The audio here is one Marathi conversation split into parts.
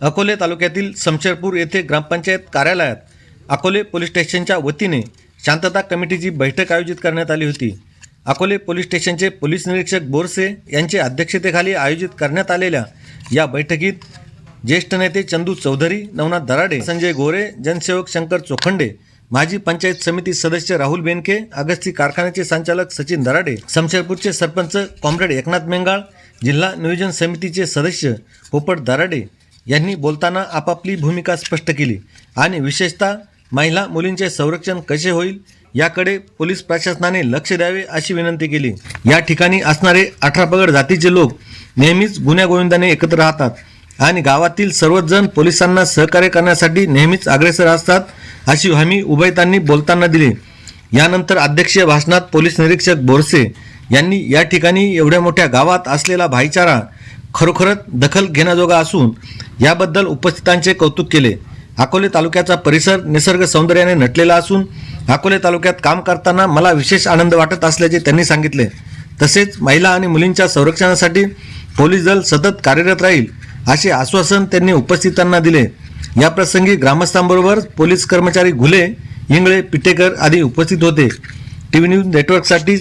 अकोले तालुक्यातील समशेरपूर येथे ग्रामपंचायत कार्यालयात अकोले पोलीस स्टेशनच्या वतीने शांतता कमिटीची बैठक आयोजित करण्यात आली होती. अकोले पोलीस स्टेशनचे पोलीस निरीक्षक बोरसे यांच्या अध्यक्षतेखाली आयोजित करण्यात आलेल्या या बैठकीत ज्येष्ठ नेते चंदू चौधरी नवनाथ दराडे संजय गोरे जनसेवक शंकर चोखंडे माजी पंचायत समिती सदस्य राहुल बेनके अगस्ती कारखान्याचे संचालक सचिन दराडे समशेरपूरचे सरपंच कॉम्रेड एकनाथ मेंगाळ जिल्हा नियोजन समितीचे सदस्य पोपट दराडे यांनी बोलताना आपापली भूमिका स्पष्ट केली. आणि विशेषतः महिला मुलींचे संरक्षण कसे होईल याकडे पोलीस प्रशासनाने लक्ष द्यावे अशी विनंती केली. या ठिकाणी असणारे अठरा पगड जातीचे लोक नेहमीच गुन्ह्यागोविंदाने एकत्र राहतात आणि गावातील सर्वच जण पोलिसांना सहकार्य करण्यासाठी नेहमीच अग्रेसर असतात अशी हमी उभयतांनी बोलताना दिली. यानंतर अध्यक्षीय भाषणात पोलीस निरीक्षक बोरसे यांनी या ठिकाणी एवढ्या मोठ्या गावात असलेला भाईचारा खरोखरच दखल घेण्याजोगा असून याबद्दल उपस्थितांचे कौतुक केले. अकोले तालुक्याचा परिसर निसर्ग सौंदर्याने नटलेला असून अकोले तालुक्यात काम करताना मला विशेष आनंद वाटत असल्याचे त्यांनी सांगितले. तसेच महिला आणि मुलींच्या संरक्षणासाठी पोलीस दल सतत कार्यरत राहील असे आश्वासन त्यांनी उपस्थितांना दिले. याप्रसंगी ग्रामस्थांबरोबर पोलीस कर्मचारी घुले इंगळे पिटेकर आदी उपस्थित होते. टी व्ही न्यूज नेटवर्कसाठी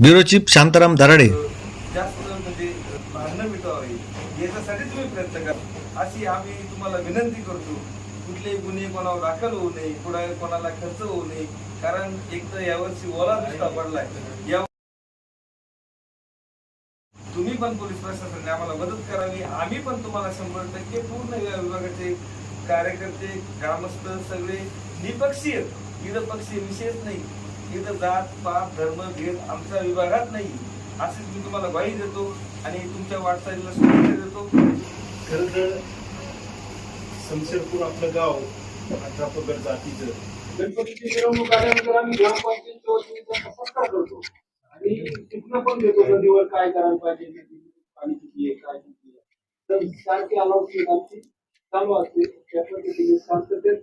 ब्युरो चीफ शांताराम दराडे जास्त म्हणजे भांडणं मिटवावी याच्यासाठी तुम्ही प्रयत्न करा अशी आम्ही तुम्हाला विनंती करतो कुठलेही गुन्हे कोणावर दाखल होऊ नये पुढे कोणाला खर्च होऊ नये कारण एक तर यावर्षी ओला दुष्काळ पडलाय. या तुम्ही पण पोलीस प्रशासनाने आम्हाला मदत करावी. आम्ही पण तुम्हाला शंभर टक्के पूर्ण या विभागाचे कार्यकर्ते ग्रामस्थ सगळे निपक्षीय इथं पक्षीय विशेष नाही. इथं जात पात धर्म भेद आमच्या विभागात नाही. असेच मी तुम्हाला ग्वाही देतो आणि तुमच्या वाटचालीला शुभेच्छा देतो. खरं तर शमशेरपूर आपलं गाव अठरा पगड जातीचं. गणपतीची मिरवणूक आल्यानंतर आम्ही ग्रामपंचायतच्या वतीने त्यांचा सत्कार करतो. आणि तिथनं पण देतो नदीवर काय करायला पाहिजे नदीमध्ये पाणी किती आहे काय किती आहे. तर सारखी अनाउन्समेंट आमची चालू असते. त्या पद्धतीने शांततेत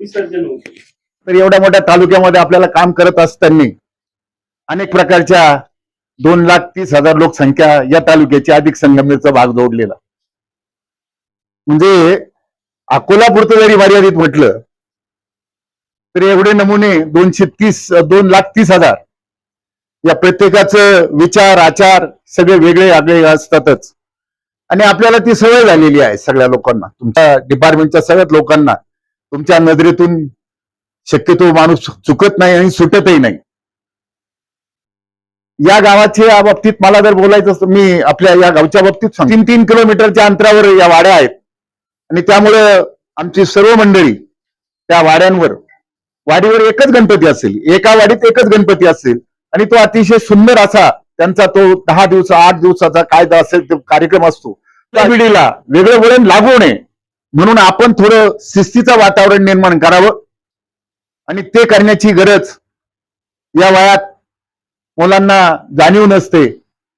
विसर्जन होते तर एवढ्या मोठ्या तालुक्यामध्ये आपल्याला काम करत असताना अनेक प्रकारच्या दोन लाख तीस हजार लोकसंख्या या तालुक्याची अधिक संगमनेरचा भाग जोडलेला. म्हणजे अकोलापुरतं जरी मर्यादित म्हटलं तर एवढे नमुने दोनशे तीस दोन लाख तीस हजार या प्रत्येकाचं विचार आचार सगळे वेगळे आगळे असतातच. आणि आपल्याला ती सवय झालेली आहे सगळ्या लोकांना. तुमच्या डिपार्टमेंटच्या सगळ्याच लोकांना तुमच्या नजरेतून शक्यतो माणूस चुकत नाही आणि सुटतही नाही. या गावाच्या बाबतीत मला जर बोलायचं असतं मी आपल्या या गावच्या बाबतीत तीन तीन किलोमीटरच्या अंतरावर या वाड्या आहेत. आणि त्यामुळं आमची सर्व मंडळी त्या वाड्यांवर वाडीवर एकच गणपती असेल एका वाडीत एकच गणपती असेल आणि तो अतिशय सुंदर असा त्यांचा तो दहा दिवस आठ दिवसाचा कायदा असेल तो कार्यक्रम असतो त्या पिढीला वेगळं वळण लागू नये. म्हणून आपण थोडं शिस्तीचं वातावरण निर्माण करावं. आणि ते करण्याची गरज या वयात मुलांना जाणीव नसते.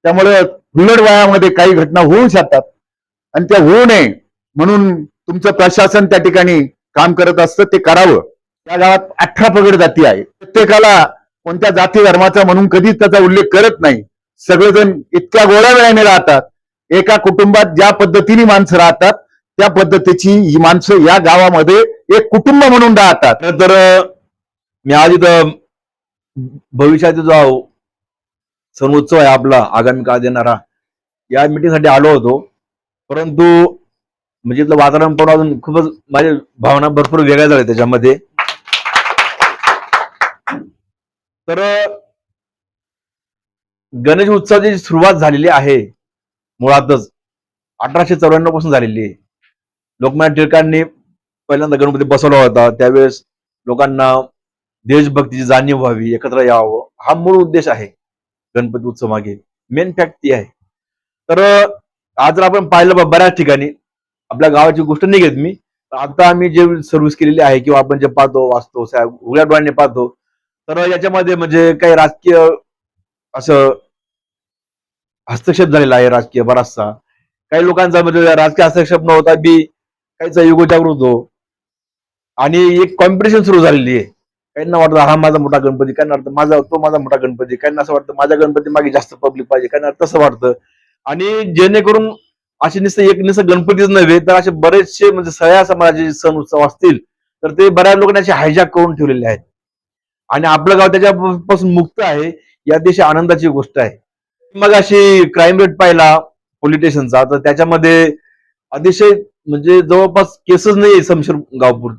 त्यामुळे हुल्लड वयामध्ये काही घटना होऊ शकतात. आणि त्या होऊ नये. म्हणून तुमचं प्रशासन त्या ठिकाणी काम करत असतं ते करावं. त्या गावात अठरा पगड जाती आहे प्रत्येकाला कोणत्या जाती धर्माचा म्हणून कधीच त्याचा उल्लेख करत नाही. सगळेजण इतक्या गोळ्या वेळाने राहतात. एका कुटुंबात ज्या पद्धतीने माणसं राहतात त्या पद्धतीची ही माणसं या गावामध्ये एक कुटुंब म्हणून राहतात. तर मी आज इथं भविष्याचा जो सण उत्सव आहे आपला आगामी काळ देणारा या मिटिंगसाठी आलो होतो. परंतु म्हणजे इथलं वातावरण पण अजून खूपच माझ्या भावना भरपूर वेगळ्या झाल्या त्याच्यामध्ये. तर गणेश उत्सवाची सुरुवात झालेली आहे मुळातच अठराशे चौऱ्याण्णवपासून झालेली आहे. लोकमान्य टिळकांनी पहिल्यांदा गणपती बसवला होता. त्यावेळेस लोकांना देशभक्तीची जाणीव व्हावी एकत्र यावं हा मूळ उद्देश आहे गणपती उत्सव मागे. मेन फॅक्ट ती आहे. तर आज जर आपण पाहिलं बा- बऱ्याच ठिकाणी आपल्या गावाची गोष्ट नाही घेत मी. आता आम्ही जे सर्व्हिस केलेली आहे किंवा आपण जे पाहतो वाचतो उघड्या डोळ्याने पाहतो तर याच्यामध्ये म्हणजे काही राजकीय असं हस्तक्षेप झालेला आहे राजकीय बराचसा. काही लोकांचा म्हणजे राजकीय हस्तक्षेप न होता बी काहीचा युगो जागृत हो आणि एक कॉम्पिटिशन सुरू झालेली आहे. काहींना वाटतं हा माझा मोठा गणपती काहींना वाटतं माझा तो माझा मोठा गणपती काहींना असं वाटतं माझ्या गणपती मागे जास्त पब्लिक पाहिजे काहींना तसं वाटतं. आणि जेणेकरून असे नुसतं एक नुसतं गणपतीच नव्हे तर असे बरेचसे म्हणजे सगळ्या समाजाचे सण उत्सव असतील तर ते बऱ्याच लोकांनी असे हायजॅक करून ठेवलेले आहेत. आणि आपलं गाव त्याच्यापासून मुक्त आहे या अतिशय आनंदाची गोष्ट आहे. मग अशी क्राईम रेट पाहिला पोलीस स्टेशनचा तर त्याच्यामध्ये अतिशय म्हणजे जवळपास केसच नाही समशेर गावपूर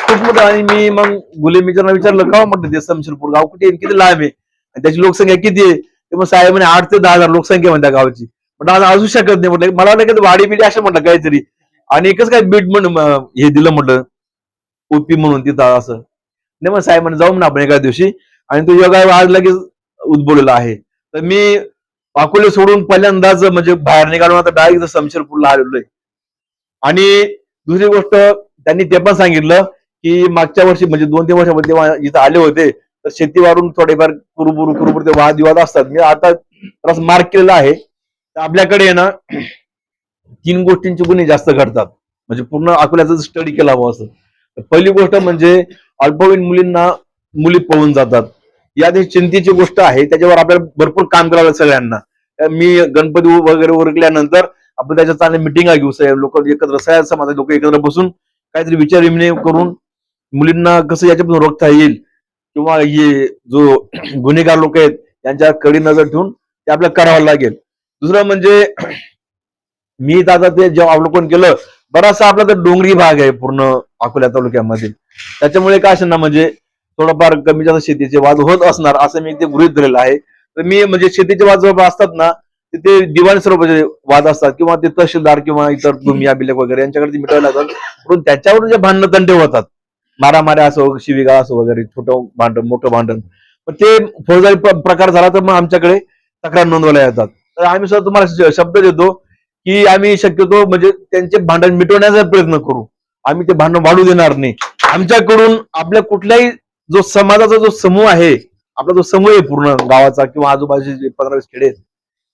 खूप मोठं आणि मी मग गुले मित्रांना विचारलं का म्हटलं ते समशेरपूर? गाव कुठे किती लांब आहे? आणि त्याची लोकसंख्या किती आहे? ते मग साहेब म्हणे आठ ते दहा हजार लोकसंख्या म्हणत्या गावाची. म्हटलं आज असू शकत नाही म्हटलं. मला वाटलं की वाडी बिडी असं म्हटलं काहीतरी. आणि एकच काय बीट म्हणून हे दिलं म्हटलं. ओपी म्हणून तिथं असं. नाही मग साहेब म्हणजे जाऊ ना आपण एका दिवशी. आणि तो योगा आज लगेच उद्भवलेला आहे. तर मी अकोले सोडून पहिल्यांदाच म्हणजे बाहेर निघालो आता डायरेक्ट समशेरपूरला आलेलो आहे. आणि दुसरी गोष्ट त्यांनी ते पण सांगितलं की मागच्या वर्षी म्हणजे दोन तीन वर्षामध्ये तेव्हा इथं आले होते. तर शेतीवरून थोडेफार कुरुबुरु कुरुबुरु ते वादविवाद असतात. मी आता मार्क केलेला आहे. तर आपल्याकडे आहे ना तीन गोष्टींचे गुन्हे जास्त घडतात. म्हणजे पूर्ण अकोल्याचा स्टडी केला हवा असं पहिली गोष्ट म्हणजे अल्पवयीन मुलींना मुली पळून जातात. या ही चिंतेची गोष्ट आहे त्याच्यावर आपल्याला भरपूर काम करावं सगळ्यांना. मी गणपती वगैरे उरकल्यानंतर आपण त्याच्या चांगल्या मिटिंगा घेऊ साहेब लोक एकत्र सगळ्या समाजात लोक एकत्र बसून काहीतरी विचार विनिमय करून मुलींना कसं याच्यापासून रोखता येईल किंवा हे जो गुन्हेगार लोक आहेत यांच्या कडी नजर ठेवून ते आपल्याला करावं लागेल. दुसरं म्हणजे मी आता ते जेव्हा अवलोकन केलं बराचसा आपला तर डोंगरी भाग आहे पूर्ण अकोल्या तालुक्यामध्ये. त्याच्यामुळे काय असेल ना म्हणजे थोडंफार कमी जास्त शेतीचे वाद होत असणार असं मी ते गृहित धरलेलं आहे. तर मी म्हणजे शेतीचे वाद जवळ असतात ना तिथे ते स्वरूपाचे वाद असतात किंवा ते तहसीलदार किंवा इतर तुम्ही अभिलेख वगैरे यांच्याकडे ते मिटवायला लागतात. म्हणून त्याच्यावर जे भांडण तंटे होतात मारामाऱ्या असो शिविगा असो वगैरे छोटं भांडण मोठं भांडण पण ते फौजदारी प्रकार झाला तर मग आमच्याकडे तक्रार नोंदवल्या येतात. तर आम्ही सुद्धा तुम्हाला शब्द देतो की आम्ही शक्यतो म्हणजे त्यांचे भांडण मिटवण्याचा प्रयत्न करू. आम्ही ते भांडण वाढू देणार नाही. आमच्याकडून आपल्या कुठल्याही जो समाजाचा जो समूह आहे आपला जो समूह आहे पूर्ण गावाचा किंवा आजूबाजूचे पंधरा वीस खेडे आहेत,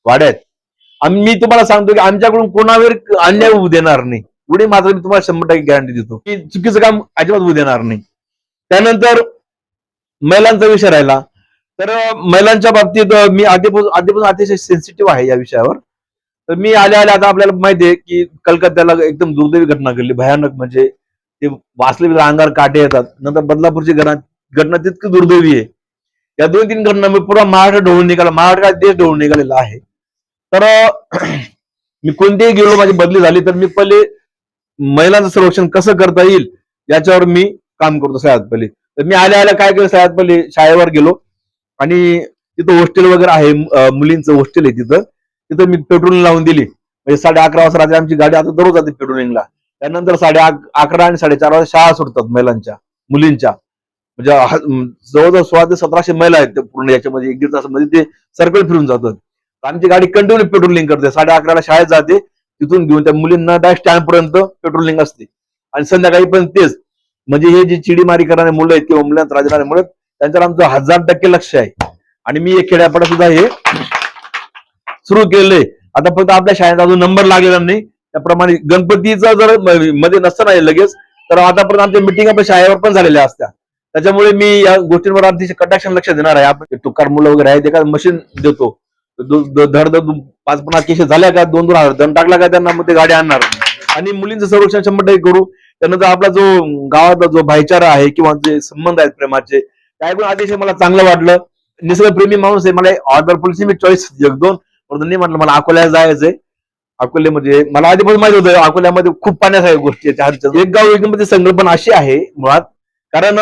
वाड्यात आम्ही मी तुम्हाला सांगतो की आमच्याकडून कोणावर अन्याय होऊ देणार नाही. एवढी मात्र मी तुम्हाला शंभर टक्के गॅरंटी देतो. की चुकीचं काम अजिबात होऊ देणार नाही. त्यानंतर महिलांचा विषय राहिला. तर महिलांच्या बाबतीत मी आधीपासून आधीपासून अतिशय सेन्सिटिव्ह आहे या विषयावर. तर मी आल्या आल्या आता आपल्याला माहिती आहे की कलकत्त्याला एकदम दुर्दैवी घटना घडली. भयानक म्हणजे ते वाचले अंगार काटे येतात. नंतर बदलापूरची घटना घटना तितकी दुर्दैवी आहे. या दोन तीन घटनांमुळे पुरा महाराष्ट्र ढवळून निघाला. महाराष्ट्र देश ढवळून निघालेला आहे. तर मी कोणतेही गेलो माझी बदली झाली तर मी पहिले महिलांचं संरक्षण कसं करता येईल याच्यावर मी काम करतो सगळ्यात पहिले. तर मी आल्या आल्या काय केलं? सगळ्यात पहिले शाळेवर गेलो. आणि तिथं हॉस्टेल वगैरे आहे मुलींचं हॉस्टेल आहे तिथं. तिथं मी पेट्रोलिंग लावून दिली. म्हणजे साडे अकरा वाजता रात्री आमची गाडी आता दररोज जाते पेट्रोलिंगला त्यानंतर साडे अकरा आणि साडेचार वाजता शाळा सुटतात महिलांच्या मुलींच्या. म्हणजे जवळजवळ सोळा ते सतराशे महिला आहेत पूर्ण याच्यामध्ये एक दीड तासामध्ये ते सर्कल फिरून जातात. आमची गाडी कंटिन्यू पेट्रोलिंग करते. साडे अकराला शाळेत जाते. तिथून घेऊन त्या मुलींना डायरेक्ट स्टँड पर्यंत पेट्रोलिंग असते. आणि संध्याकाळी पण तेच. म्हणजे हे जे चिडीमारी करणारे मुलं आहेत किंवा मुलांना त्रास देणारे मुलं त्यांच्यावर आमचं हजार टक्के लक्ष आहे. आणि मी एक खेड्यापाडा सुद्धा हे सुरू केलंय. आता फक्त आपल्या शाळेत अजून नंबर लागलेला नाही. त्याप्रमाणे गणपतीचा जर मध्ये नसतं लगेच तर आतापर्यंत आमच्या मिटिंग आपल्या शाळेवर पण झालेल्या असत्या. त्याच्यामुळे मी या गोष्टींवर अतिशय कटाक्षण लक्ष देणार आहे. आपण टुकार मुलं वगैरे आहेत एखादं मशीन देतो. धड धड पाच पन्नास केसेस झाल्या का? दोन दोन हजार. दंड टाकला का त्यांना? मग ते गाडी आणणार. आणि मुलींचं संरक्षण शंभर टक्के करू. त्यानंतर आपला जो गावातला जो भाईचारा आहे किंवा जे संबंध आहेत प्रेमाचे ऐकून अतिशय मला चांगलं वाटलं. निसर्गप्रेमी माणूस आहे मला ऑर्डर पोलिसी मी चॉईस जगदोन म्हणून नाही म्हटलं मला अकोल्याला जायचंय. अकोल्यामध्ये म्हणजे मला आधीपासून माहीत होतं अकोल्यामध्ये खूप पाण्यासारख्या गोष्टी आहेत एक गाव एकदम संकल्पना अशी आहे मुळात कारण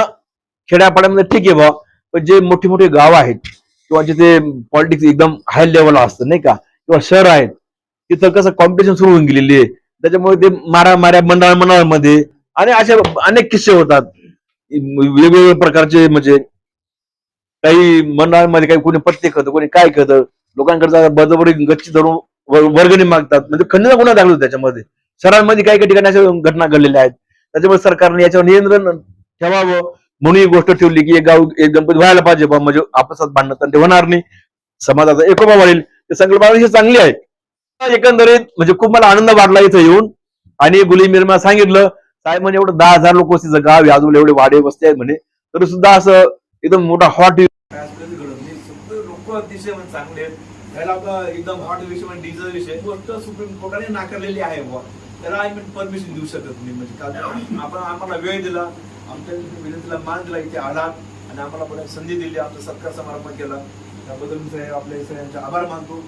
खेड्यापाड्यामध्ये ठीक आहे बा पण जे मोठे मोठे गाव आहेत किंवा जिथे पॉलिटिक्स एकदम हाय लेवलला असतं नाही का? किंवा शहर आहेत तिथं कसं कॉम्पिटिशन सुरू होऊन गेलेली आहे. त्याच्यामुळे ते मारा माऱ्या मंडळ मंडळामध्ये आणि अशा अनेक किस्से होतात. वेगवेगळ्या प्रकारचे म्हणजे काही मंडळांमध्ये काही कोणी पत्ते खत कोणी काय खत लोकांकडे बरोबरी गच्ची धरून वर्गणी मागतात. म्हणजे खंडीचा गुन्हा दाखल होतो त्याच्यामध्ये. शहरांमध्ये काही काही ठिकाणी अशा घटना घडलेल्या आहेत. त्याच्यामुळे सरकारने याच्यावर नियंत्रण ठेवावं म्हणून ही गोष्ट ठेवली की एक गाव एक गणपती व्हायला पाहिजे बा म्हणजे आपसात भांडणं ते होणार नाही. समाजाचा एकोबा वाढेल. ते संकल्पना चांगली आहे. एकंदरीत म्हणजे खूप मला आनंद वाढला इथं येऊन. आणि गुली मिरमा सांगितलं. साहेब म्हणजे एवढं दहा हजार लोक वस्तीचं गाव आहे आजूबाजूला एवढे वाडे वस्ती आहेत म्हणे. तरी सुद्धा असं एकदम मोठा हॉट घडत नाही लोक अतिशय चांगले आहेत आपला एकदम हॉट विषय म्हणजे डीजल विषय गोष्ट सुप्रीम कोर्टाने नाकारलेली आहे बुवा त्याला मीन परमिशन देऊ शकत नाही म्हणजे का आपण आम्हाला वेळ दिला आमच्या विनंतीला मान दिला इथे आलात आणि आम्हाला संधी दिली आमचं सत्कार समारंभ केला त्याबद्दल मी साहेब आपले सगळ्यांचे आभार मानतो.